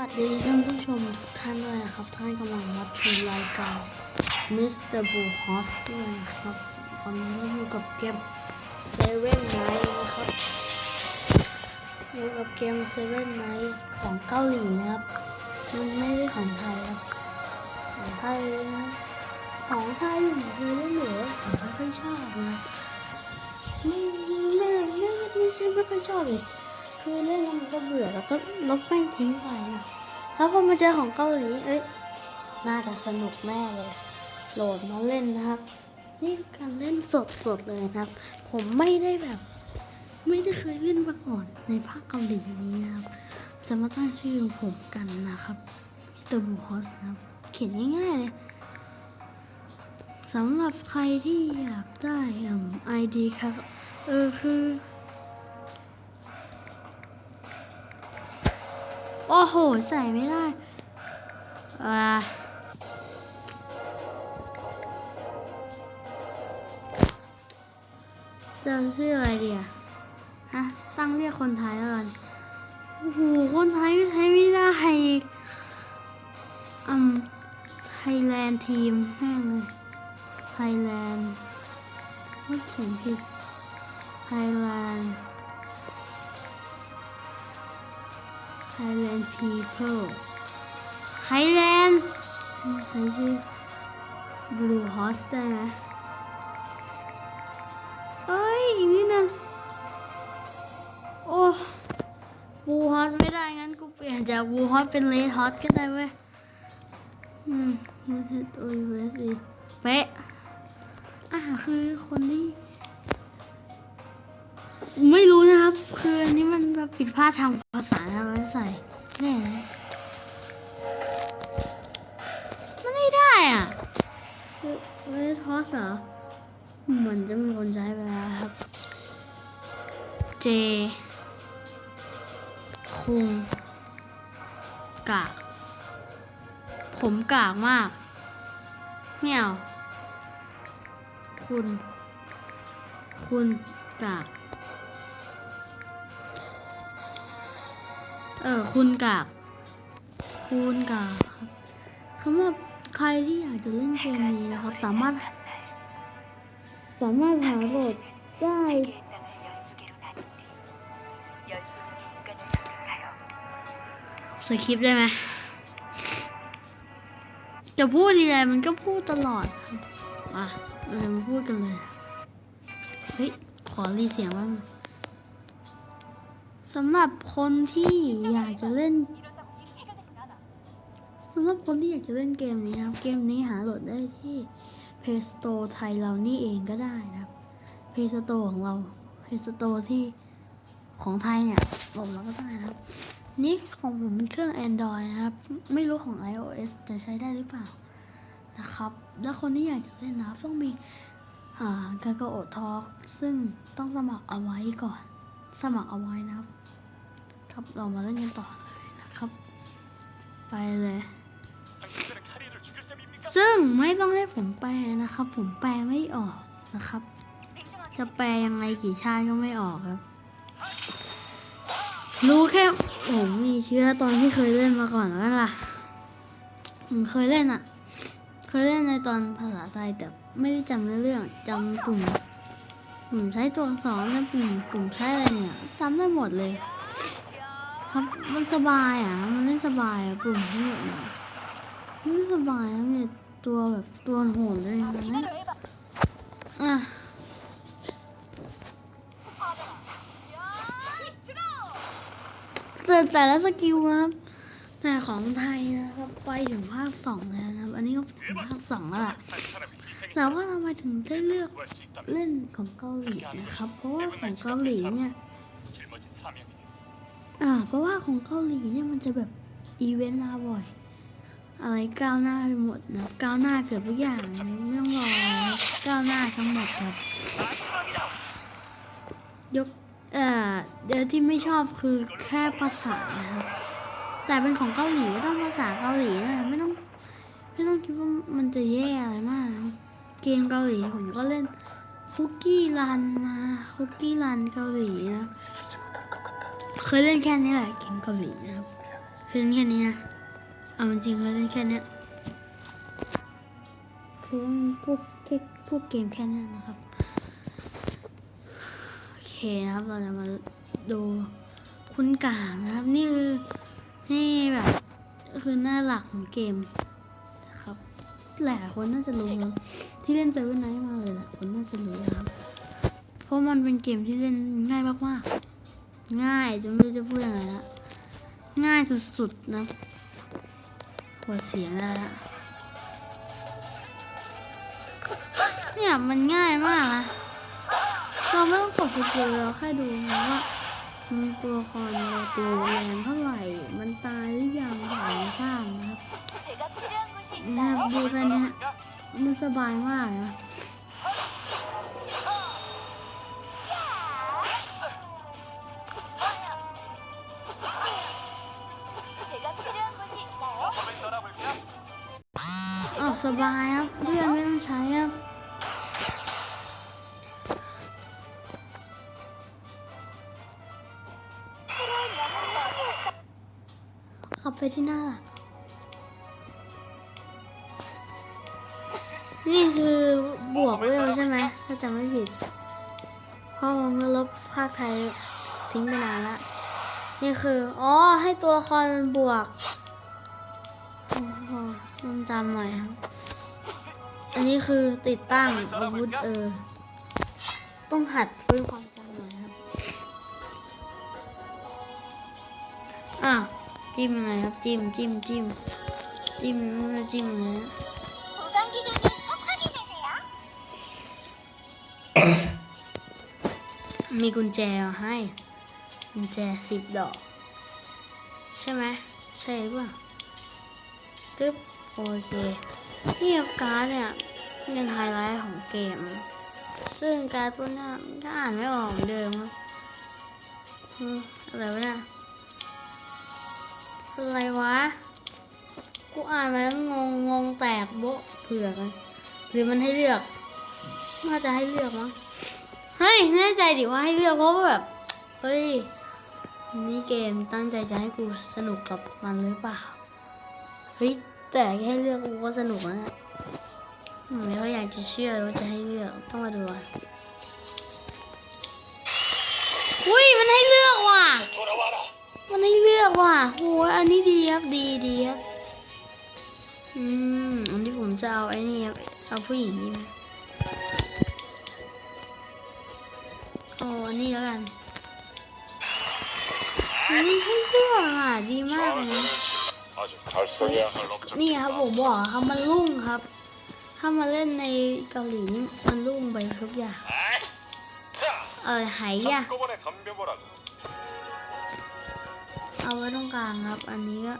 สวัสดีท่านผู้ชมทุกท่านด้วยนะครับ ท่านกำลังรับชมรายการ Mr. Blue Host ด้วยนะครับ ตอนนี้เราอยู่กับเกม Seven Night นะครับ อยู่กับเกม Seven Night ของเกาหลีนะครับ มันไม่ได้ของไทยครับ ของไทยนะครับของไทยผมเคยเล่นอยู่ผมไม่ค่อยชอบนะ ไม่ไม่ไม่ไม่ใช่ไม่ค่อยชอบเลย คือเล่นแล้วมันก็เบื่อแล้วก็ลบแม่งทิ้งไปนะแล้วพอมาเจอของเกาหลีเอ้ยน่าจะสนุกแน่เลย โหลดมาเล่นนะครับ นี่การเล่นสดสดๆเลยนะครับ ผมไม่ได้แบบ ไม่ได้เคยเล่นมาก่อนในภาคเกาหลีนี้นะครับ จะมาตั้งชื่อของผมกันนะครับ Mr. Blue Host นะครับ เขียนง่ายๆเลยสำหรับใครที่อยากได้อืม ID ครับ เออคือ โอ้โห ใส่ไม่ได้อ่าจำชื่ออะไรดีอะฮะ ตั้งเรียกคนไทยแล้วกันโอ้โห คนไทยไม่ใช้ไม่ได้อีกอืมไทยแลนด์ทีมแม่งเลยไทยแลนด์ไม่เขียนผิดไทยแลนด์ Thailand people Thailand ใช้ชื่อ Blue Horse ได้ไหมเอ้ย อีกนิดนึงโอ้ Blue Horse ไม่ได้ งั้นกูเปลี่ยนจาก Blue Horse เป็น Red Horse ก็ได้เว้ย อืม United O U S เป๊ะอ่าคือคนที่ ไม่รู้นะครับ คืออันนี้มันแบบผิดพลาดทางภาษานะมันใส่แน่นะมันไม่ได้อะคือไม่ได้ทอสเหรอเหมือนจะมีคนใช้ไปแล้วครับ เจคุงกาก ผมกากมากไม่เอาคุณ คุณกาก ออคุณกากคุณกากครับสำหรับใครที่อยากจะเล่นเกมนี้นะครับ สามารถ สามารถหาโหลดได้สคริปได้ไหมจะพูดทีไรมันก็พูดตลอดอะเรามาพูดกันเลย เฮ้ย ขอรีเสียงบ้าง สำหรับคนที่อยากจะเล่นสำหรับคนที่อยากจะเล่นเกมนี้นะครับ เกมนี้หาโหลดได้ที่ Play Store ไทยเรานี่เองก็ได้นะครับ Play Store ของเรา Play Store ที่ของไทยเนี่ยโหลดเราก็ได้นะครับ นี่ของผมเป็นเครื่อง Android นะครับ ไม่รู้ของ iOS จะใช้ได้หรือเปล่านะครับ แล้วคนที่อยากจะเล่นนะต้องมีอ่ากากาโอทอกซึ่งต้องสมัครเอาไว้ก่อน สมัครเอาไว้นะครับ ครับ เรามาเล่นกันต่อเลยนะครับ ไปเลย ซึ่งไม่ต้องให้ผมแปลนะครับ ผมแปลไม่ออกนะครับ จะแปลยังไงกี่ชาติก็ไม่ออกครับ รู้แค่ผมมีเชื้อตอนที่เคยเล่นมาก่อนแล้วกันล่ะผมเคยเล่นอะเคยเล่นในตอนภาษาไทยแต่ไม่ได้จำเนื้อเรื่องจำปุ่มปุ่มใช้ตัวอักษรและปุ่มปุ่มใช้อะไรเนี่ยจำได้หมดเลย ครับมันสบายอะ มันเล่นสบายอะปุ่มทั้งหมดเนี่ยมันเล่นสบายนะเนี่ยตัวแบบตัวโหดเลยนะเนี่ยอะแต่แต่ละสกิลนะครับ แต่ของไทยนะครับ ไปถึงภาคสองแล้วนะครับ อันนี้ก็ถึงภาคสองแล้วล่ะแต่ว่าทำไมถึงได้เลือกเล่นของเกาหลีนะครับ เพราะว่าของเกาหลีเนี่ย อ่า เพราะว่าของเกาหลีเนี่ยมันจะแบบอีเวนต์มาบ่อย อะไรก้าวหน้าไปหมดนะ ก้าวหน้าเกือบทุกอย่างเลยไม่ต้องรอก้าวหน้าทั้งหมดครับ ยก เอ่อ เดี๋ยวที่ไม่ชอบคือแค่ภาษาครับ แต่เป็นของเกาหลีก็ต้องภาษาเกาหลีนะไม่ต้อง ไม่ต้องคิดว่ามันจะแย่อะไรมาก เกมเกาหลีผมก็เล่นคุกกี้รันมาคุกกี้รันเกาหลีนะ เคยเล่นแค่นี้แหละเกมเกาหลีนะครับคือเล่นแค่นี้นะ เอาจริงๆแล้วเล่นแค่นี้คือพวกแค่พวกเกมแค่นั้นนะครับ โอเคนะครับ เราจะมาดูคุณกลางนะครับ นี่คือนี่แบบคือหน้าหลักของเกมนะครับ หลายๆคนน่าจะรู้ที่เล่นเซเว่นไนท์มาเลยหลายคนน่าจะรู้นะครับ เพราะมันเป็นเกมที่เล่นง่ายมากๆ ง่ายจนไม่รู้จะพูดยังไงละง่ายสุดๆนะปวดเสียงได้ละเนี่ยมันง่ายมากนะเราไม่ต้องกดสกิลเราแค่ดูนะว่ามันตัวคอนเราตีแรงเท่าไหร่ มันตายหรือยังถ่านข้ามนะครับนะดูกันนะมันสบายมากนะ สบายครับเลื่อนไม่ต้องใช้ครับขับไปที่หน้านี่คือบวกเวลใช่ไหมถ้าจำไม่ผิดเพราะผมลบภาคไทยทิ้งไปนานละนี่คือ อ๋อ ให้ตัวละครนบวก จำหน่อยครับ อันนี้คือติดตั้งอาวุธเออ ต้องหัดเพื่นความจำหน่อยครับ อะจิ้มอะไรครับ จิ้มจิ้มจิ้มจิ้มแล้วจิ้มนะมีกุญแจให้ กุญแจสิบดอก ใช่ไหมใช่ป่ะกึ๊บ โอเคนี่ครับการ์ดเนี่ยเป็นไฮไลท์ของเกม ซึ่งการ์ดพวกนี้ยก็อ่านไม่ออกเดิมอะไรวะเนี่ยอะไรวะ กูอ่านมาแล้วงงงงแตกโบะเผือกเลยหรือมันให้เลือกน่าจะให้เลือกมั้งเฮ้ยแน่ใจดิว่าให้เลือกเพราะว่าแบบเฮ้ยนี่เกมตั้งใจจะให้กูสนุกกับมันหรือเปล่าเฮ้ย แต่แค่เลือกกูก็สนุกนะไม่ค่อยอยากจะเชื่อว่าจะให้เลือกต้องมาดูอะอุ้ยมันให้เลือกว่ะ มันให้เลือกว่ะโหอันนี้ดีครับดีดีครับอืมอันนี้ผมจะเอาไอ้นี่ครับเอาผู้หญิงนี่ไหมเอาอันนี้แล้วกันอันนี้ให้เลือกอะดีมากเลยนะ นี่ครับผมบอกครับมันรุ่งครับ ถ้ามาเล่นในเกาหลีมันรุ่งไปทุกอย่างเออหายอะเอาไว้ตรงกลางครับ อันนี้ก็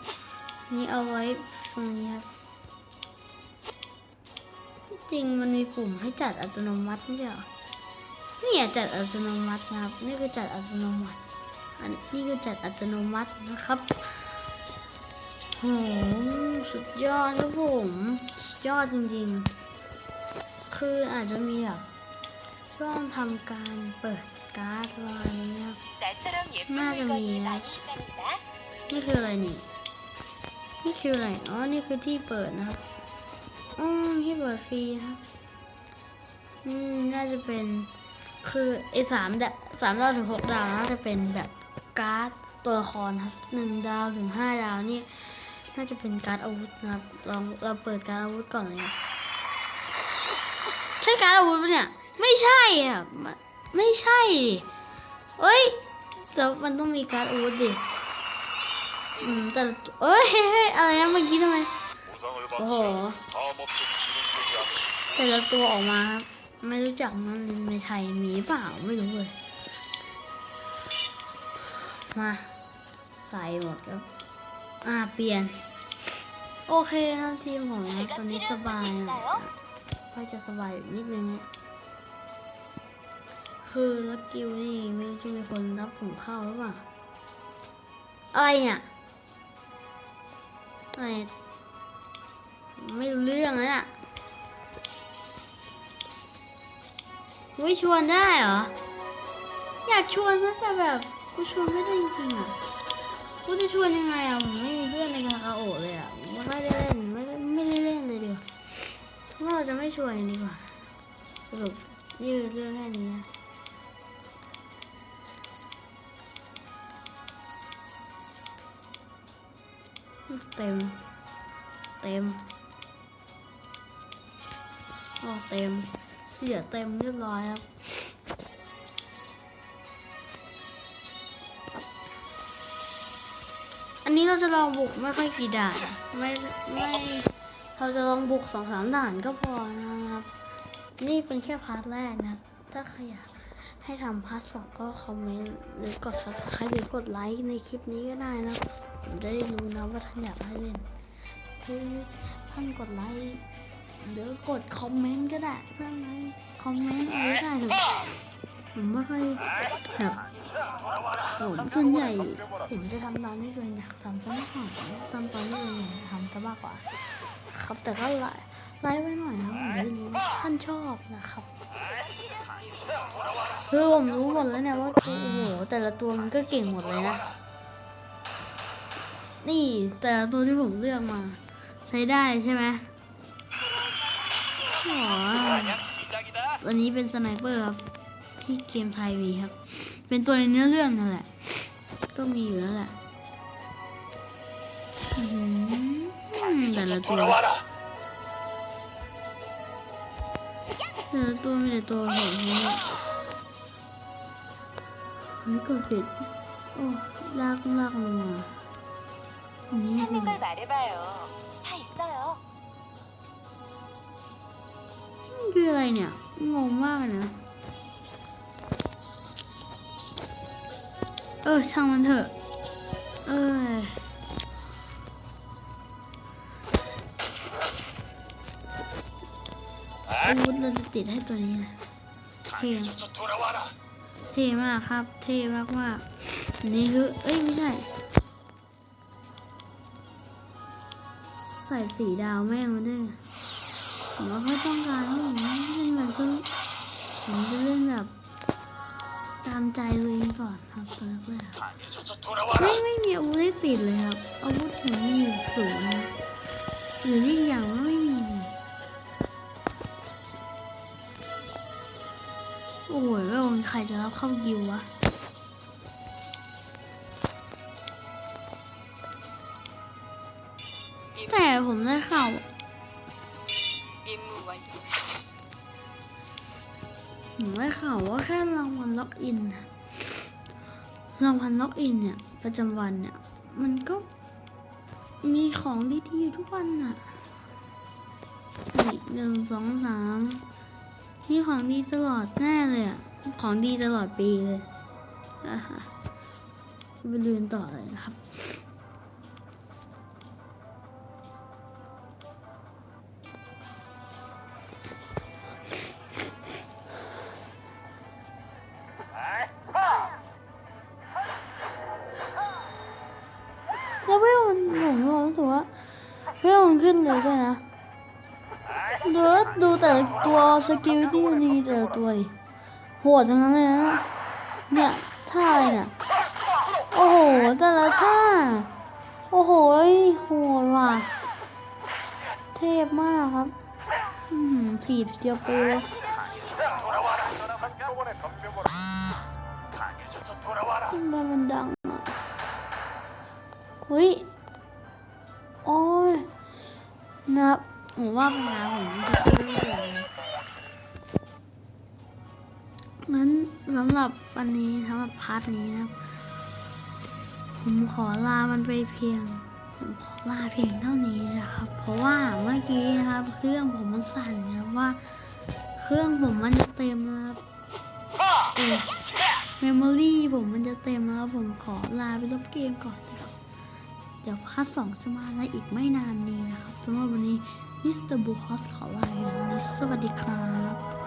นี่เอาไว้ตรงนี้ครับจริงมันมีปุ่มให้จัดอัตโนมัติไม่ใช่หรอนี่จัดอัตโนมัตินะครับ นี่คือจัดอัตโนมัติ อันนี้คือจัดอัตโนมัตินะครับ โหสุดยอดครับผมสุดยอดจริงๆ คืออาจจะมีแบบช่วงทำการเปิดการ์ดอะไรนี้ครับน่าจะมีนะนี่คืออะไรนี่ นี่คืออะไร อ๋อ นี่คือที่เปิดนะครับ อืมที่เปิดฟรีนะครับ นี่น่าจะเป็น คือไอ้สามดาสามดาวถึงหกดาวน่าจะเป็นแบบการ์ดตัวละครครับหนึ่งดาวถึงห้าดาวนี่ น่าจะเป็นการอาวุธนะครับ ลองเราเปิดการอาวุธก่อนเลยใช่การอาวุธปะเนี่ย ไม่ใช่อะไม่ใช่เอ้ยแต่มันต้องมีการอาวุธดิอืมแต่เอ้ยอะไรนะเมื่อกี้ทำไมโอ้โหแต่ละตัวออกมาครับไม่รู้จักมันในไทยมีเปล่าไม่รู้เลยมาใส่หมดแล้วอ่าเปลี่ยน โอเคครับทีมผมนะตอนนี้สบายนะก็จะสบายอยู่นิดนึงคือลักกิวนี่ไม่รู้จะมีคนรับผมเข้าหรือเปล่าอะไรเนี่ยอะไรไม่รู้เรื่องแล้วน่ะวิชวนได้เหรอ อยากชวนนะแต่แบบกูชวนไม่ได้จริงๆอะ กูจะชวนยังไงอะผมไม่มีเพื่อนในคาคาโอะเลยอะ ไม่ค่อยได้เล่นไม่ไม่ได้เล่นเลยดีกว่าว่าเราจะไม่ช่วนกันดีกว่าสรุปนี่คือเรื่องแค่นี้นะเต็ม เต็มโอ้เต็ม เหลือเต็มเรียบร้อยครับ อันนี้เราจะลองบุกไม่ค่อยกี่ด่านไม่ไม่เราจะลองบุกสองสามด่านก็พอนะครับ นี่เป็นแค่พาร์ทแรกนะครับ ถ้าใครอยากให้ทำพาร์ทสองก็คอมเมนต์หรือกด subscribe หรือกดไลค์ในคลิปนี้ก็ได้นะผมจะได้รู้นะว่าท่านอยากให้เล่นคือท่านกดไลค์หรือกดคอมเมนต์ก็ได้ท่านไลค์คอมเมนต์อะไรก็ได้เถอ ผมไม่ค่อยแบบผมส่วนใหญ่ ผมจะทำตามที่ตัวเองอยากทำซะมากกว่าทำตามที่ตัวเองอยากทำซะมากกว่า ครับแต่ก็ไลฟ์ไลฟ์ไว้หน่อยนะผมได้รู้ท่านชอบนะครับคือผมรู้หมดแล้วเนี่ยว่าโอ้โหแต่ละตัวมันก็เก่งหมดเลยนะ นี่แต่ละตัวที่ผมเลือกมา ใช้ได้ใช่ไหมอ๋อตัวนี้เป็นสไนเปอร์ครับ ที่เกมไทยวีครับ เป็นตัวในเนื้อเรื่องนั่นแหละ ก็มีอยู่แล้วแหละแต่ละตัวแต่ละตัวมีแต่ตัวโหดนี่เฮ้ยกดผิดโอ้ลากลากลงมาอันนี้คือคืออะไรเนี่ย งงมากนะ เออ ช่างมันเถอะ เอออาวุเราจะติดให้ตัวนี้นะเท่เท่มากครับ เท่มากมากนี่คือ เอ้ย ไม่ใช่ ใส่สีดาวแม่งมาด้วยผมว่าเขาต้องการให้ผมเล่นแบบซึ่งผมจะเล่นแบบ ตามใจลุยก่อนครับเพื่อนไม่ไม่มีอาวุธให้ติดเลยครับอาวุธผมมีอยู่ศูนย์หรือที่อย่างว่าไม่มีเลยโอ้ยไม่มีใครจะรับเข้ากิววะแต่ผมได้ข่าว ผมได้ข่าวว่าแค่รางวัลล็อกอินรางวัลล็อกอินเนี่ย ประจำวันเนี่ย มันก็มีของดีๆอยู่ทุกวันน่ะนี่หนึ่งสองสามมีของดีตลอดแน่เลยอะ ของดีตลอดปีเลยอะไปเรียนต่อเลยนะครับ เลยนะดูดูแต่ตัวสกิลที่ดีแต่ตัวดิโหดทั้งนั้นเลยนะเนี่ยท่าอะไรเนี่ยโอ้โหแต่ละท่าโอ้โหโหดว่ะเทพมากครับอืมผีเดียวไปเลยทำไมมันดังอะเฮ้ยโอ้ย นับผมว่าปัญหาผมจะซื้อเลยงั้นสำหรับวันนี้สำหรับพาร์ทนี้นะครับ ผมขอลามันไปเพียง ผมขอลาเพียงเท่านี้นะครับ เพราะว่าเมื่อกี้นะครับ เครื่องผมมันสั่นนะครับว่า เครื่องผมมันจะเต็มนะครับเออเมมโมรี่ผมมันจะเต็มแล้วผมขอลาไปลบเกมก่อนนะครับ เดี๋ยวพาร์ทสองจะมาในอีกไม่นานนี้นะครับสำหรับวันนี้มิสเตอร์บูฮอสขอลาอยู่วันนี้สวัสดีครับ